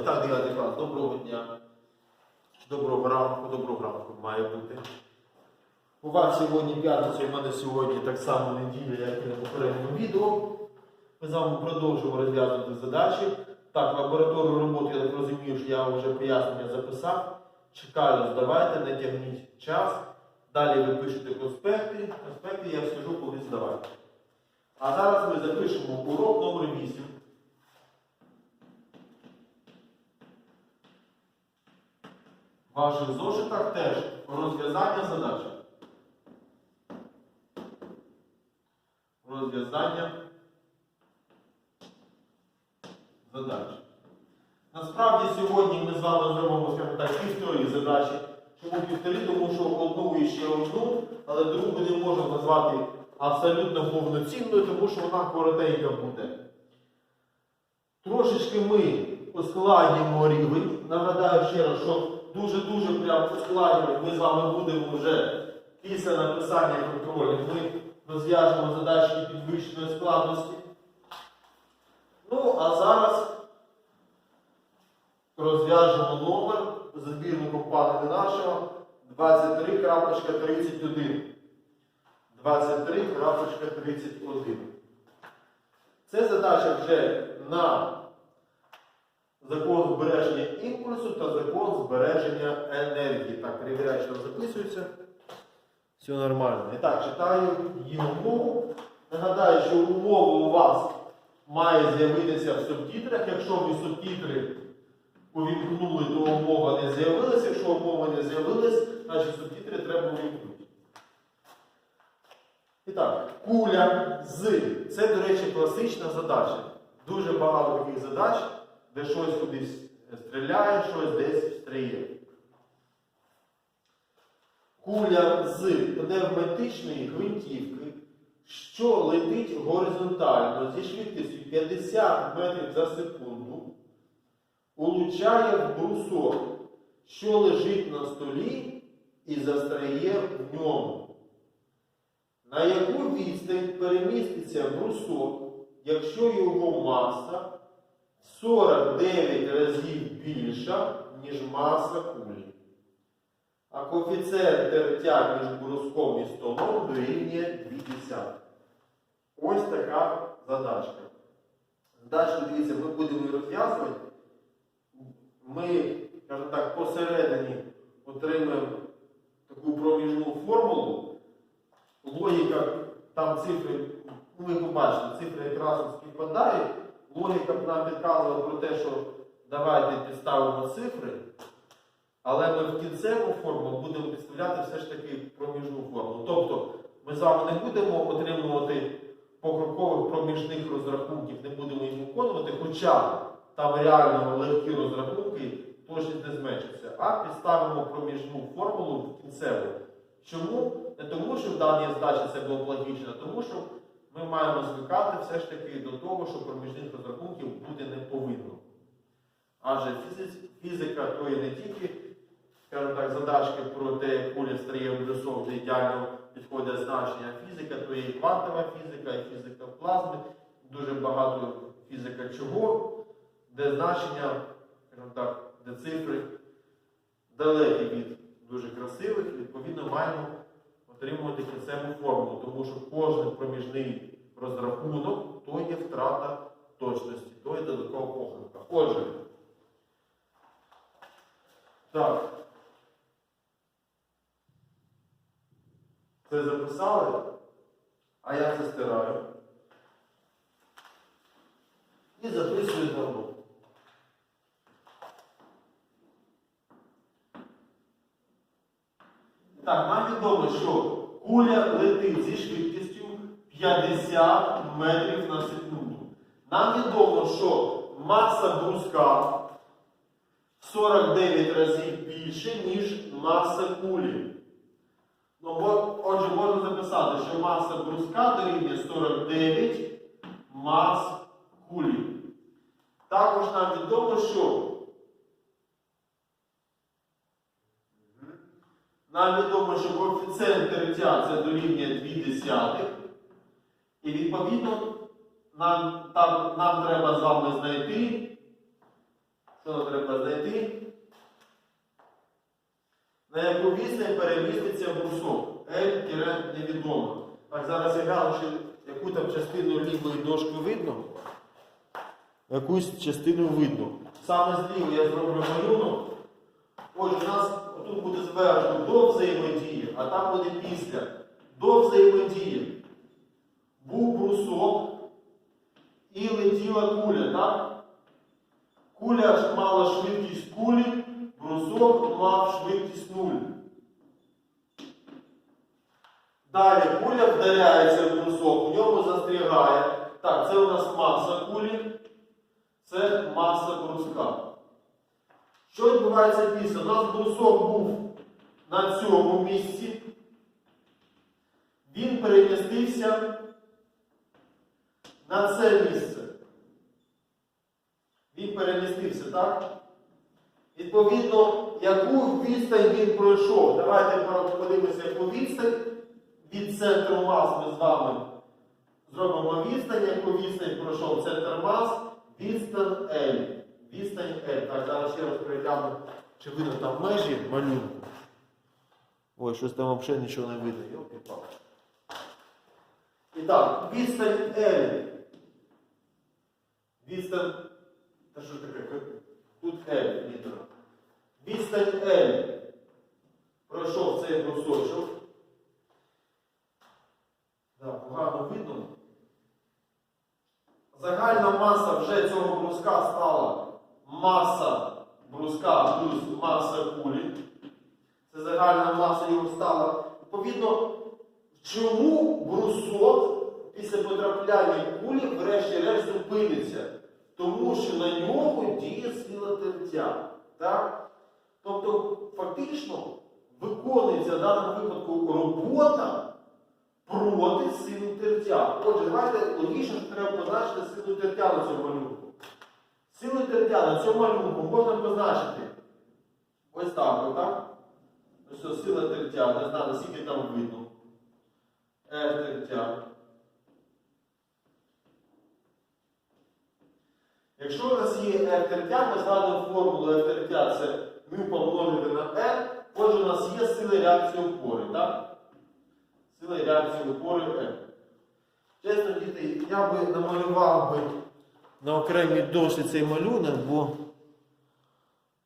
І так, 9 клас, доброго дня. Доброго ранку, доброго ранку має бути. У вас сьогодні п'ятниця, у мене сьогодні так само неділя, як і на попередньому відео. Ми з вами продовжуємо розв'язувати задачі. Так, лабораторну роботу, я так розумію, що я вже пояснення записав. Чекаю, здавайте, не тягніть час. Далі ви пишете конспекти. Конспекти я скажу, коли здавати. А зараз ми запишемо урок номер 8. Ваших зошитах теж розв'язання задач. Розв'язання задач. Насправді сьогодні ми з вами зробимо, скажімо півтори задачі. Чому півтори? Тому що одну і ще одну, але другу не можна назвати абсолютно повноцінною, тому що вона коротенька буде. Трошечки ми ускладнюємо рівень. Нагадаю ще раз, що дуже-дуже прям ускладнювати ми з вами будемо вже після написання контролю. Ми розв'яжемо задачки підвищеної складності. Ну, а зараз розв'яжемо номер збірнику пана нашого 23.31. 23.31. Це задача вже на закон збереження імпульсу та закон збереження енергії. Так, перевіряю, що записується. Все нормально. І так, читаю її умову. Нагадаю, що умова у вас має з'явитися в субтитрах. Якщо ви субтитри увімкнули, то умова не з'явилася. Якщо умова не з'явилась, значить субтитри треба увімкнути. І так, куля з. Це, до речі, класична задача. Дуже багато таких задач, де щось кудись стріляє, щось десь стріє. Куля з пневматичної гвинтівки, що летить горизонтально зі швидкістю 50 метрів за секунду, улучає в брусок, що лежить на столі і застряє в ньому. На яку відстань переміститься брусок, якщо його маса 49 разів більша, ніж маса кулі. А коефіцієнт тертя між бруском і столом дорівнює 2,10. Ось така задачка. Далі, дивіться, ми будемо її розв'язувати. Ми, скажімо так, посередині отримаємо таку проміжну формулу. Логіка, там цифри, ну ви побачите, цифри якраз співпадають. Логіка б нам підказувала про те, що давайте підставимо цифри, але ми в кінцеву форму будемо підставляти все ж таки проміжну форму. Тобто ми з вами не будемо отримувати покрокових проміжних розрахунків, не будемо їх виконувати, хоча там реально легкі розрахунки точність не зменшиться, а підставимо проміжну формулу в кінцеву. Чому? Не тому, що в даній задачі це було логічно, а тому що ми маємо звикати все ж таки до того, що проміжних розрахунків бути не повинно. Адже фізика то є не тільки, скажімо так, задачки про те, як куля стає в де ідеально підходять значення фізика, то є і квантова фізика, і фізика плазми, дуже багато фізика чого, де значення, скажімо так, де цифри далекі від дуже красивих, відповідно, маємо отримувати кінцеву формулу, тому що кожен проміжний розрахунок то є втрата точності, то є додаткова похибка. Отже, так. Це записали, а я це стираю. І записую знову. Так, нам відомо, що куля летить зі швидкістю 50 метрів на секунду. Нам відомо, що маса бруска 49 разів більше, ніж маса кулі. Ну, отже, можна записати, що маса бруска дорівнює 49 мас кулі. Також нам відомо, що Нам відомо, що коефіцієнт тертя це дорівнює 2 десятих. І відповідно нам, там, нам треба з вами знайти Що нам треба знайти? На яку відстань переміститься брусок? L невідомо. Так, зараз я гляну, чи яку там частину лівої дошки видно. Якусь частину видно. Саме зліво я зроблю малюнок. Отже, у нас тут буде зверху до взаємодії, а там буде після. До взаємодії. Був брусок і летіла куля, так? Куля мала швидкість кулі, брусок мав швидкість 0. Далі куля вдаряється в брусок, в ньому застрягає. Так, це у нас маса кулі, це маса бруска. Що відбувається після? У нас брусок був на цьому місці. Він перемістився на це місце. Він перемістився, так? Відповідно, яку відстань він пройшов? Давайте подивимося, яку відстань від центру мас ми з вами зробимо відстань, яку відстань пройшов центр мас, відстань L. Відстань L. Так, зараз ще раз перегляну, чи видно там межі малюнку. Ой, щось там взагалі нічого не видно. йолки палки І так, відстань L. Відстань. Та що таке? Тут L літера. Відстань L. Пройшов цей брусочок. Да, погано видно. Загальна маса вже цього бруска стала маса бруска плюс маса кулі. Це загальна маса його стала. Відповідно, чому брусок після потрапляння кулі врешті-решт зупиниться? Тому що на нього діє сила тертя. Так? Тобто, фактично виконується в даному випадку робота проти сили тертя. Отже, давайте логічно, що треба позначити силу тертя на цьому малюнку. Силу тертя на цьому малюнку можна позначити ось так, ось так. Ось сила тертя, не знаю, наскільки там видно. F тертя. Якщо у нас є F тертя, ми згадуємо формулу F тертя, це μ помножити на N, отже, у нас є сили реакції опори, так? Сила реакції опори N. Чесно, діти, я би намалював би на окремій дошці цей малюнок, бо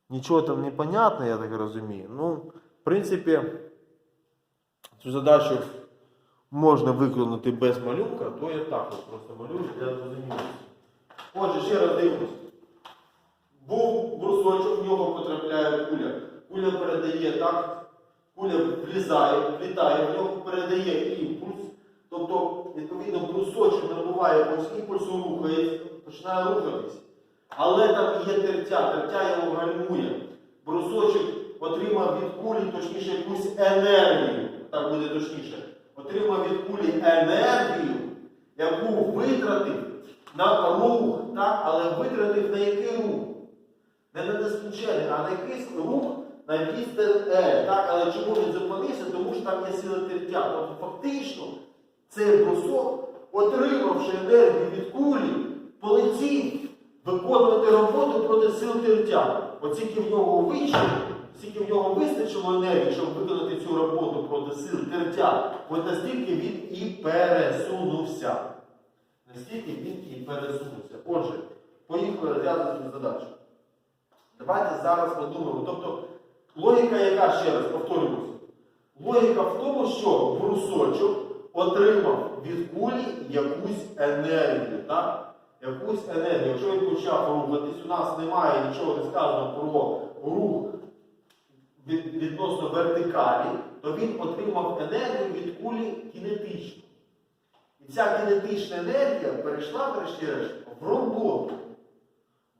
нічого там не понятно, я так розумію. Ну, в принципі, цю задачу можна виконати без малюнка, то я так от просто малюю для зрозумілості. Отже, ще раз дивимось. Був брусочок, в нього потрапляє куля. Куля передає так, куля влізає, влітає, в нього передає імпульс. Тобто, відповідно, брусочок набуває якогось імпульсу, рухається, починає рухатись. Але там є тертя, тертя його гальмує. Брусочок отримав від кулі, точніше, якусь енергію, так буде точніше, отримав від кулі енергію, яку витратив на рух, так? але витратив на який рух? Не на нескінчений, а на якийсь рух на L. Так? Але чому він зупинився? Тому що там є сила тертя. Тобто фактично цей брусок, отримавши енергію від кулі, полетів виконувати роботу проти сил тертя. Оскільки в нього вийшло, скільки в нього вистачило енергії, щоб виконати цю роботу проти сил тертя, от настільки він і пересунувся. Настільки він і пересунувся. Отже, поїхали розв'язувати задачу. Давайте зараз подумаємо. Тобто, логіка яка ще раз повторюємося. Логіка в тому, що брусочок отримав від кулі якусь енергію. так? Якусь енергію. Якщо він почав рухатись, у нас немає нічого не сказано про рух відносно вертикалі, то він отримав енергію від кулі кінетичну. І ця кінетична енергія перейшла, врешті-решт, в роботу.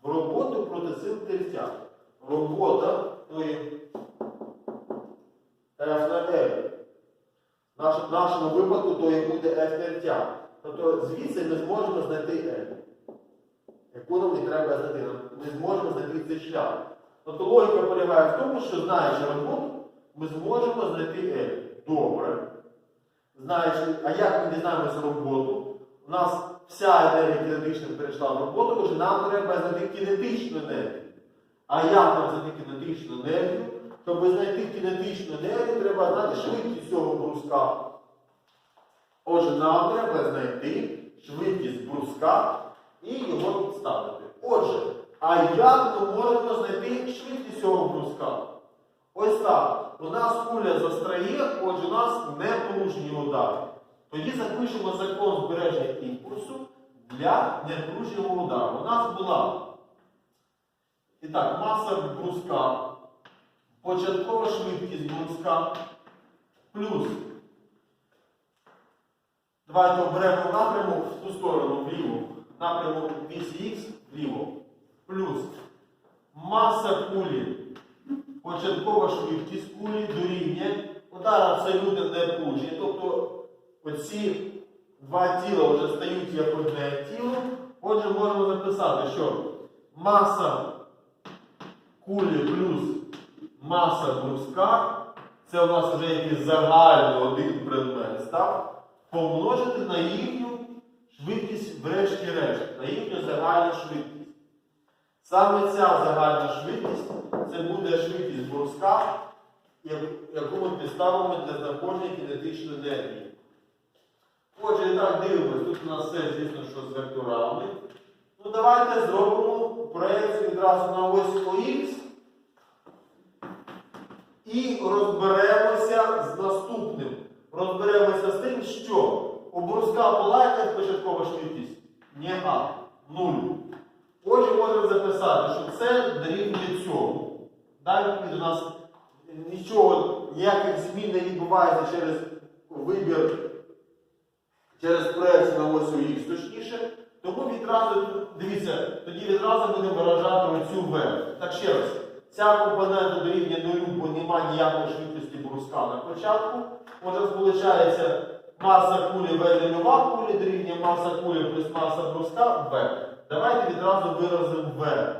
В роботу проти сил тертя. Робота тої L. В нашому випадку то і буде F тертя. Тобто звідси ми зможемо знайти L. Яку нам не треба знайти. Ми зможемо знайти цей шлях. Тобто логіка полягає в тому, що знаючи роботу, ми зможемо знайти L. Добре. Знаючи, а як ми дізнаємося роботу? У нас вся енергія кінетична перейшла в роботу, отже нам треба знайти кінетичну енергію. А як нам знайти кінетичну енергію? Щоб знайти кінетичну енергію, треба знати швидкість цього бруска. Отже, нам треба знайти швидкість бруска і його підставити. Отже, а як ми можемо знайти швидкість цього бруска? Ось так. У нас куля застряє, отже, у нас не порушені удари. Тоді запишемо закон збереження імпульсу для непорушеного удару. У нас була і так, маса бруска, початкова швидкість бруска плюс. Давайте оберемо напрямок в ту сторону вліво. Напрямок вісі Х вліво. Плюс маса кулі. Початкова швидкість кулі дорівнює. Удар абсолютно не порушення. Тобто оці два тіла вже стають як одне тіло. Отже, можемо записати, що маса кулі плюс маса бруска, це у нас вже якийсь загально один предмет став, помножити на їхню швидкість врешті-решт, на їхню загальну швидкість. Саме ця загальна швидкість це буде швидкість бруска, яку- ми підставимо для знаходження кінетичної енергії. Отже, так дивимось, тут у нас все, звісно, що з векторами. Ну, давайте зробимо проекцію відразу на ось ОХ і розберемося з наступним. Розберемося з тим, що у бруска була якась початкова швидкість? Ні, а, нуль. Отже, можемо записати, що це дорівнює цьому. Далі у нас нічого, ніяких змін не відбувається через вибір, через проекцію на ось Х точніше. Тому відразу, дивіться, тоді відразу будемо виражати оцю В. Так ще раз, ця компонента дорівнює нулю, бо немає ніякої швидкості бруска на початку. Отже, виходить, маса кулі В нульова кулі дорівнює маса кулі плюс маса бруска В. Давайте відразу виразимо В.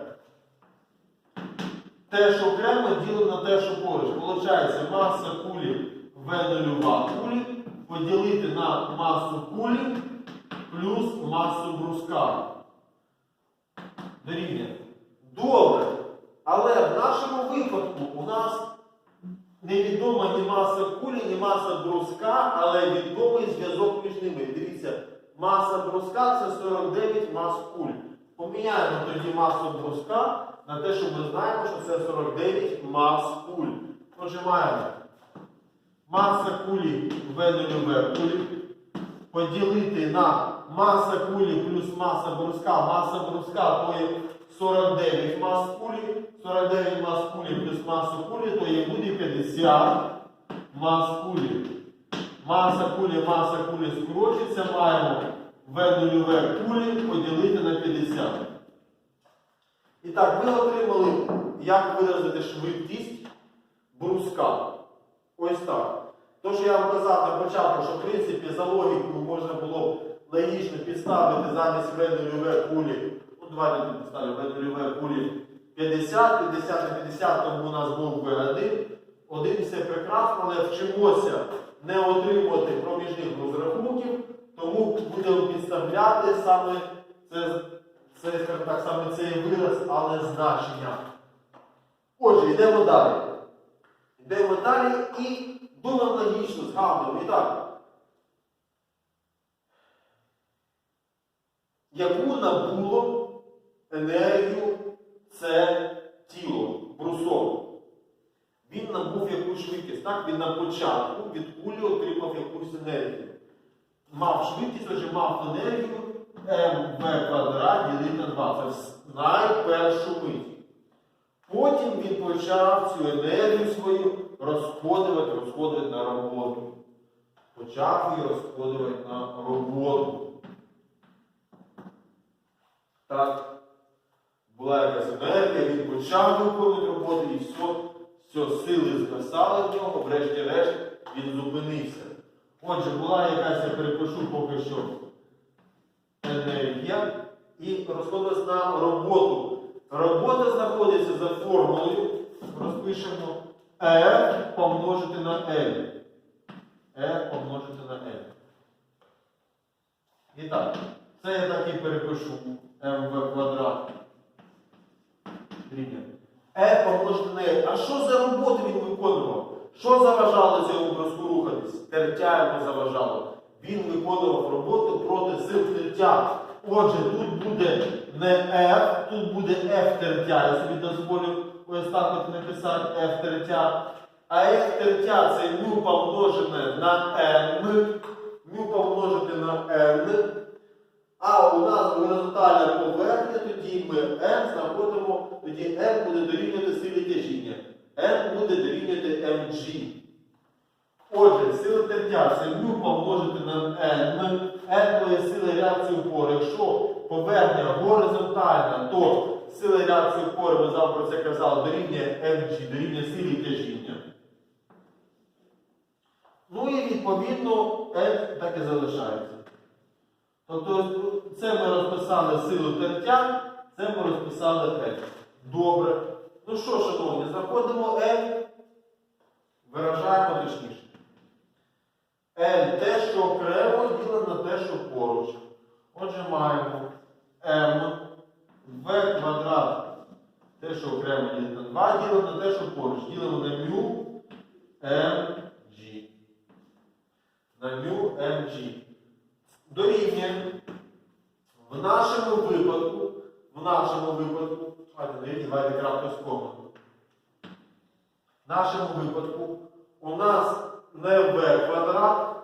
Те, що окремо, ділимо на те, що поруч. Получається, маса кулі В нульова кулі поділити на масу кулі плюс масу бруска. Дорівнює. Добре. Але в нашому випадку у нас невідома ні маса кулі, ні маса бруска, але відомий зв'язок між ними. Дивіться, маса бруска це 49 мас куль. Поміняємо тоді масу бруска на те, що ми знаємо, що це 49 мас куль. Отже, маємо маса кулі В нульове кулі поділити на маса кулі плюс маса бруска. Маса бруска то є 49 мас кулі. 49 мас кулі плюс маса кулі, то є буде 50 мас кулі. Маса кулі, маса кулі скорочиться, маємо В нульове кулі поділити на 50. І так, ви отримали, як виразити швидкість бруска. Ось так. То, що я вам казав на початку, що в принципі за логікою можна було логічно підставити замість В нульове кулі. Давайте тут підставимо В нульове кулі 50, 50 на 50, тому у нас був В1. Один все прекрасно, але вчимося не отримувати проміжних розрахунків, тому будемо підставляти саме це, це так, саме цей вираз, але значення. Отже, йдемо далі. Йдемо далі і думаємо логічно, згадуємо. І так. Яку набуло енергію це тіло, брусок? Він набув якусь швидкість. Так, він на початку від кулі отримав якусь енергію. Мав швидкість, отже мав енергію mv квадрат ділити на 2. Це найпершу мить. Потім він почав цю енергію свою розходувати, розходувати на роботу. Почав її розходувати на роботу. Так, була якась енергія, він почав виконувати роботу і все, все, сили згасали в нього, врешті-решт він зупинився. Отже, була якась, я перепишу поки що енергія і розходилась на роботу. Робота знаходиться за формулою, розпишемо E помножити на L. E помножити на L. І так, це я так і перепишу mv квадрат. Рівня. F помножити на L. А що за роботи він виконував? Що заважало цьому бруску рухатись? Тертя йому заважало. Він виконував роботу проти сил тертя. Отже, тут буде не F, тут буде F тертя. Я собі дозволю ось так от написати F тертя. А F тертя це μ помножене на n, μ помножити на n. А у нас горизонтальна поверхня, тоді ми n знаходимо, тоді n буде дорівнювати силі тяжіння. n буде дорівнювати mg. Отже, сила тертя μ помножити на n. n то є сила реакції опори. Якщо поверхня горизонтальна, то сила реакції опори, ми завтра про це казали, дорівнює mg, дорівнює силі тяжіння. Ну і відповідно n так і залишається. Тобто це ми розписали силу тертя, це ми розписали F. Добре. Ну що, шановні, знаходимо L, виражаємо точніше. L те, що окремо ділено на те, що поруч. Отже, маємо m v квадрат, те, що окремо ділено на 2, ділено на те, що поруч. Ділимо на μ mg. На μ mg. Дорівнює в нашому випадку, в нашому випадку, давайте, крапку з комою. В нашому випадку у нас не v квадрат,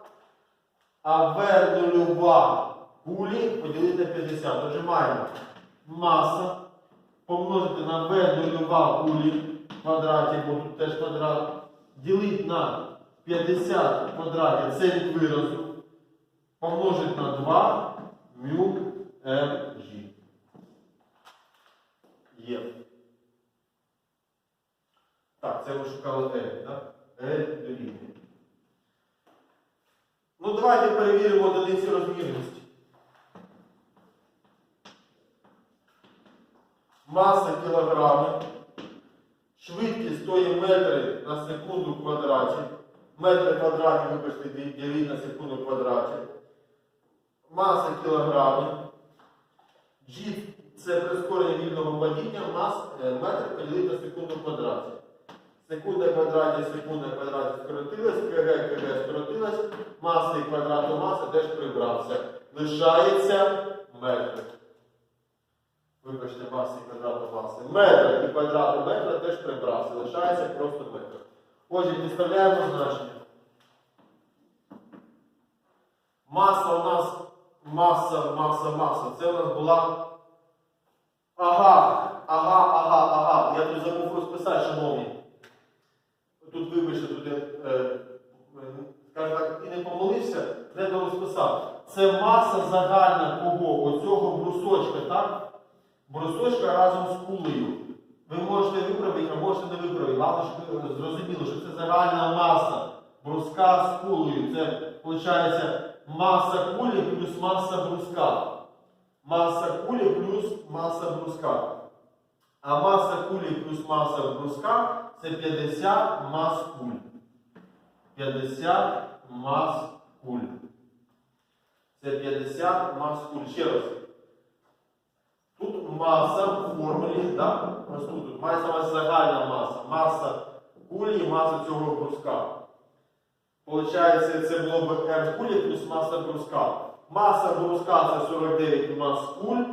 а v нульова кулі поділити на 50. Отже, маємо маса помножити на v нульова кулі в квадраті, бо тут теж квадрат, ділити на 50 в квадраті, це від виразу, помножити на 2 μ mg. Є. Так, це ми шукали L, так? L дорівнює. Ну, давайте перевіримо одиниці розмірності. Маса кілограми. Швидкість тої метри на секунду в квадраті. Метри квадратні, вибачте, діліть на секунду квадраті. Маса кілограми. G це прискорення вільного падіння, мас, е, метр поділити на секунду квадраті. Секунда квадраті, секунда квадраті скоротилась, КГ, КГ скоротилась, маса і квадрату маси теж прибрався. Лишається метр. Вибачте, маса і квадрату маси. Метр і квадрату метра теж прибрався. Лишається просто метр. Отже, підставляємо значення. Маса у нас маса, маса, маса. Це у нас була. Ага, ага, ага, ага. Я тут забув розписати, шановні. Тут, вибачте, тут я, е, так, і не помилився, не розписав. Це маса загальна кого? Оцього брусочка, так? Брусочка разом з кулею. Ви можете виправити, а можете не виправити. Головне, щоб ви зрозуміли, що це загальна маса. Бруска з кулею. Це, виходить, маса кулі плюс маса бруска. Маса кулі плюс маса бруска. А маса кулі плюс маса бруска це 50 мас куль. 50 мас куль. Це 50 мас куль. Ще раз. Тут маса в формулі, да? Ось тут, мається загальна маса. Маса кулі маса цього бруска. Получається, це було б m кулі плюс маса бруска. Маса бруска це 49 мас куль.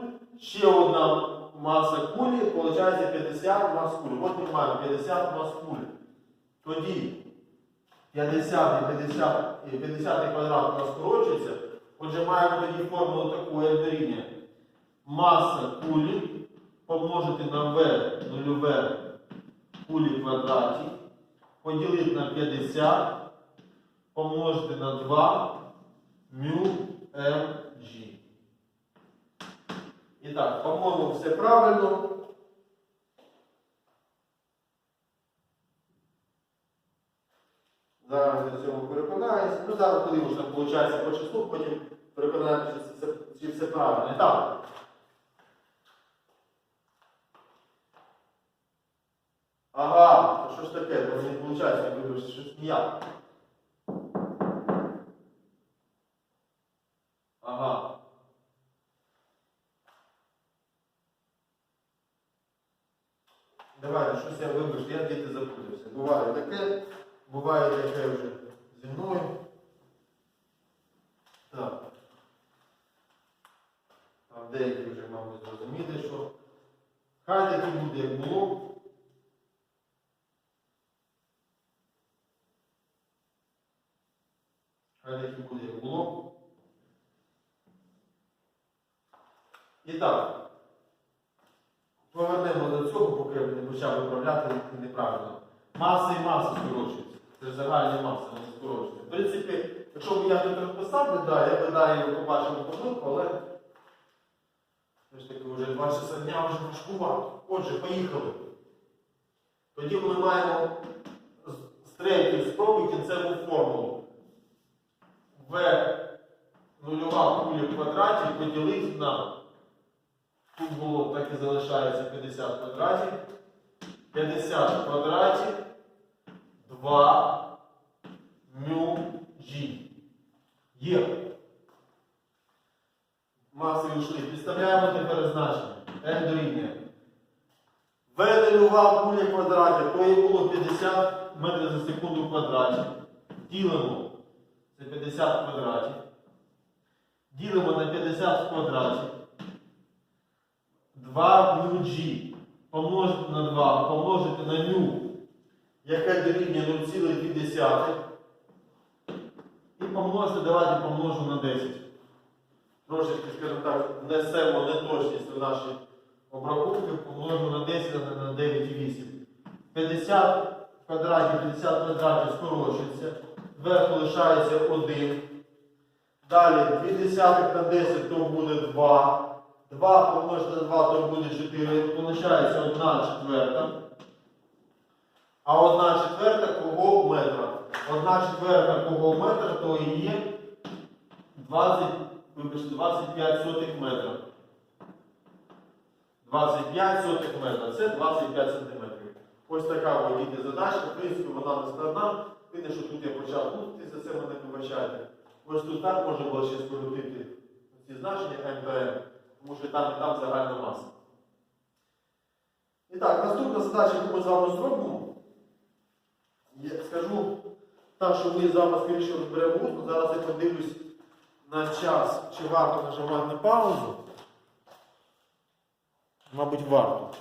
Ще одна маса кулі, виходить 50 мас куль. От ми маємо 50 мас куль. Тоді 50 і 50, і 50 квадрат у нас скорочується. Отже, маємо тоді формулу таку як дорівнює. Маса кулі помножити на v нульове кулі квадраті, поділити на 50, помножити на 2 μ mg. І так, по-моєму, все правильно. Зараз ми в цьому переконаємося. Ну, зараз подивимося, виходить по числу, потім переконаємося, чи все, правильно. Так. Ага, то що ж таке? Не виходить, вибачте, щось ніяк. Ага. Давайте, щось я вибачте, я діти запутався. Буває таке, буває таке вже зі мною. Так. Там деякі вже, мабуть, зрозуміли, що хай таки буде, як було. Хай таки буде, як було. І так. Повернемо до цього, поки не почав виправляти неправильно. Маса і маса скорочується. Це ж загальна маса, вона скорочується. В принципі, якщо б я тут розписав видаю, я видаю побачив помилку, але ж таки вже два часа дня вже важкувато. Отже, поїхали. Тоді ми маємо з- третьої спроби кінцеву формулу. В нульова куля в квадраті поділити на Тут було так і залишається 50 квадратів. 50 квадратів 2 мю G. Є. Маси ушли. Підставляємо тепер значення. N дорівнює. В нульова куля в квадраті, то було 50 метрів за секунду в квадраті. Ділимо. Це 50 квадратів. Ділимо на 50 в квадраті. 2 μ G помножити на 2, помножити на μ, яке дорівнює 0,2. І помножити, давайте помножу на 10. Трошечки, скажімо так, внесемо неточність в наші обрахунки, помножу на 10 на- на 9,8. 50 квадратів, 50 квадратів скорочується. Зверху лишається 1. Далі 2 десятих на 10 то буде 2. 2 помножити на 2, то буде 4. Получається 1 четверта. А 1 четверта кругов метра. 1 четверта кругов метра, то і є 20, вибачте, 25 сотих метра. 25 сотих метра. Це 25 сантиметрів. Ось така от діти задачка. В принципі, вона не складна. Видно, що тут я почав плутати, за це мене вибачайте. Ось тут так можна було ще скоротити ці значення МПМ, тому що там і там загальна маса. І так, наступна задача, яку ми з вами зробимо, я скажу так, що ми з вами скоріше. Зараз я подивлюсь на час, чи варто нажимати на паузу. Мабуть, варто.